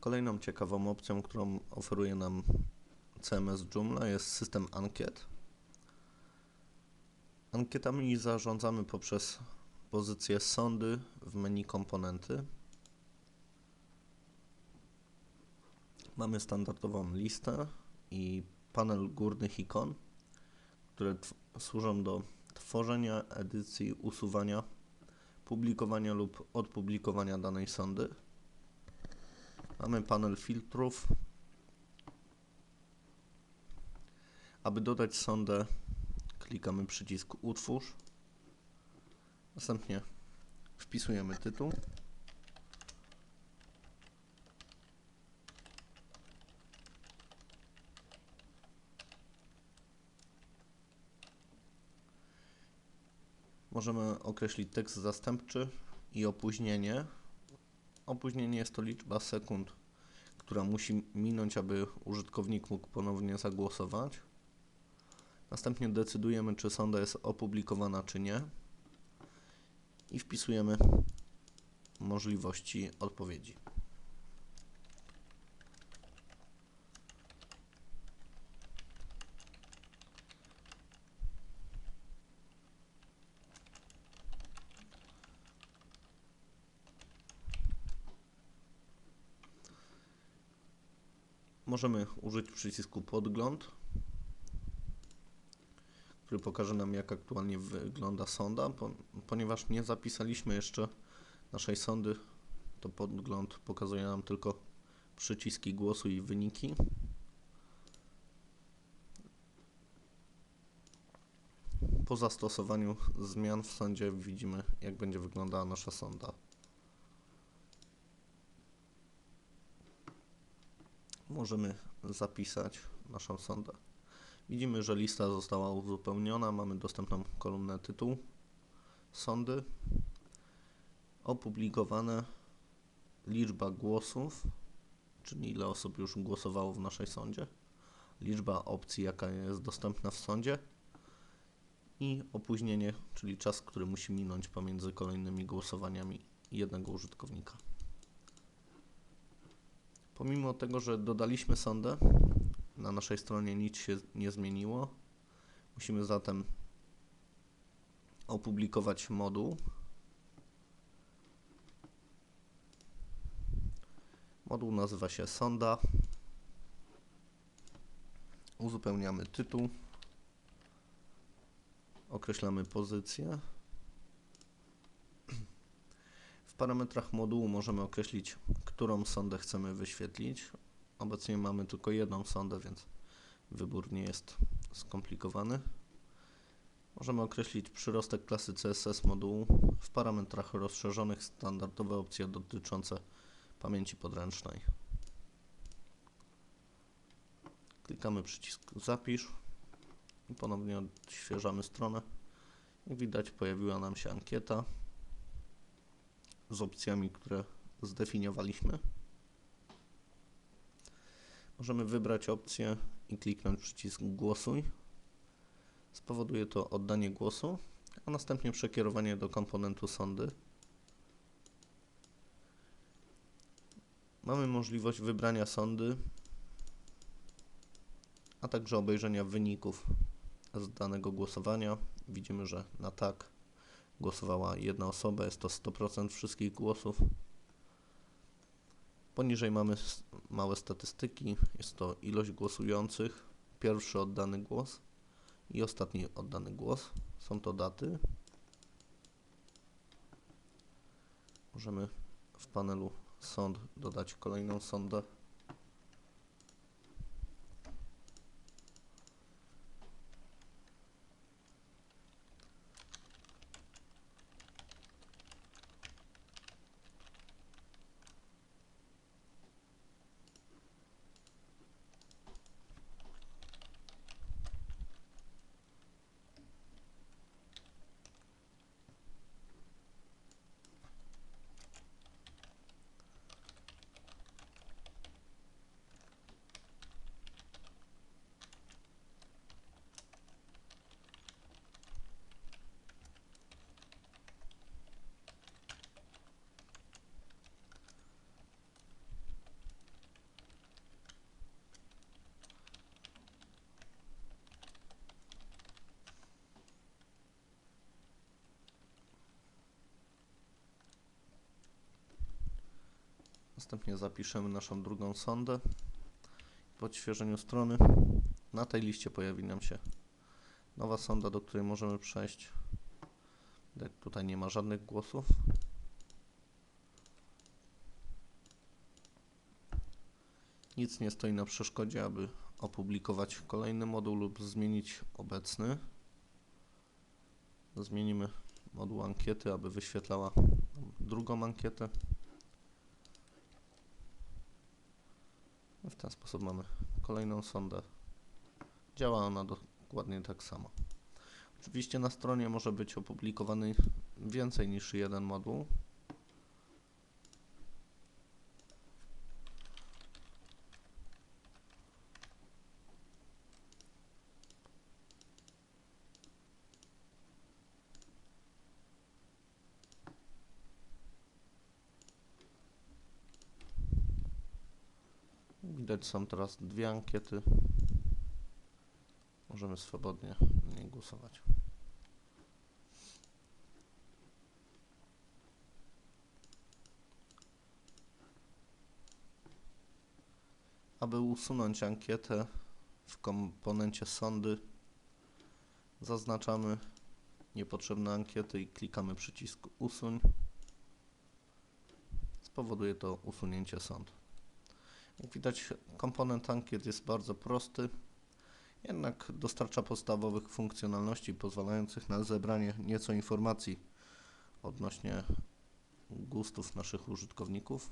Kolejną ciekawą opcją, którą oferuje nam CMS Joomla jest system ankiet. Ankietami zarządzamy poprzez pozycję sondy w menu komponenty. Mamy standardową listę i panel górnych ikon, które służą do tworzenia, edycji, usuwania, publikowania lub odpublikowania danej sondy. Mamy panel filtrów. Aby dodać sondę, klikamy przycisk Utwórz. Następnie wpisujemy tytuł. Możemy określić tekst zastępczy i opóźnienie. Opóźnienie jest to liczba sekund, która musi minąć, aby użytkownik mógł ponownie zagłosować. Następnie decydujemy, czy sonda jest opublikowana, czy nie. I wpisujemy możliwości odpowiedzi. Możemy użyć przycisku podgląd, który pokaże nam jak aktualnie wygląda sonda, ponieważ nie zapisaliśmy jeszcze naszej sondy, to podgląd pokazuje nam tylko przyciski głosu i wyniki. Po zastosowaniu zmian w sądzie widzimy jak będzie wyglądała nasza sonda. Możemy zapisać naszą sondę. Widzimy, że lista została uzupełniona, mamy dostępną kolumnę tytuł sondy, opublikowane liczba głosów, czyli ile osób już głosowało w naszej sądzie, liczba opcji, jaka jest dostępna w sądzie i opóźnienie, czyli czas, który musi minąć pomiędzy kolejnymi głosowaniami jednego użytkownika. Pomimo tego, że dodaliśmy sondę, na naszej stronie nic się nie zmieniło. Musimy zatem opublikować moduł. Moduł nazywa się sonda. Uzupełniamy tytuł. Określamy pozycję parametrach modułu możemy określić, którą sondę chcemy wyświetlić. Obecnie mamy tylko jedną sondę, więc wybór nie jest skomplikowany. Możemy określić przyrostek klasy CSS modułu. W parametrach rozszerzonych standardowe opcje dotyczące pamięci podręcznej. Klikamy przycisk Zapisz i ponownie odświeżamy stronę. Widać pojawiła nam się ankieta z opcjami, które zdefiniowaliśmy. Możemy wybrać opcję i kliknąć przycisk Głosuj. Spowoduje to oddanie głosu, a następnie przekierowanie do komponentu sondy. Mamy możliwość wybrania sondy, a także obejrzenia wyników z danego głosowania. Widzimy, że na tak głosowała jedna osoba, jest to 100% wszystkich głosów. Poniżej mamy małe statystyki, jest to ilość głosujących, pierwszy oddany głos i ostatni oddany głos. Są to daty. Możemy w panelu sąd dodać kolejną sondę. Następnie zapiszemy naszą drugą sondę. Po odświeżeniu strony na tej liście pojawi nam się nowa sonda, do której możemy przejść. Tak, Tutaj nie ma żadnych głosów. Nic nie stoi na przeszkodzie, aby opublikować kolejny moduł lub zmienić obecny. Zmienimy moduł ankiety, aby wyświetlała drugą ankietę. W ten sposób mamy kolejną sondę. Działa ona dokładnie tak samo. Oczywiście na stronie może być opublikowany więcej niż jeden moduł. Widać są teraz dwie ankiety. Możemy swobodnie nie głosować. Aby usunąć ankietę w komponencie sądy, zaznaczamy niepotrzebne ankiety i klikamy przycisk usuń. Spowoduje to usunięcie sąd. Jak widać, komponent ankiet jest bardzo prosty, jednak dostarcza podstawowych funkcjonalności pozwalających na zebranie nieco informacji odnośnie gustów naszych użytkowników.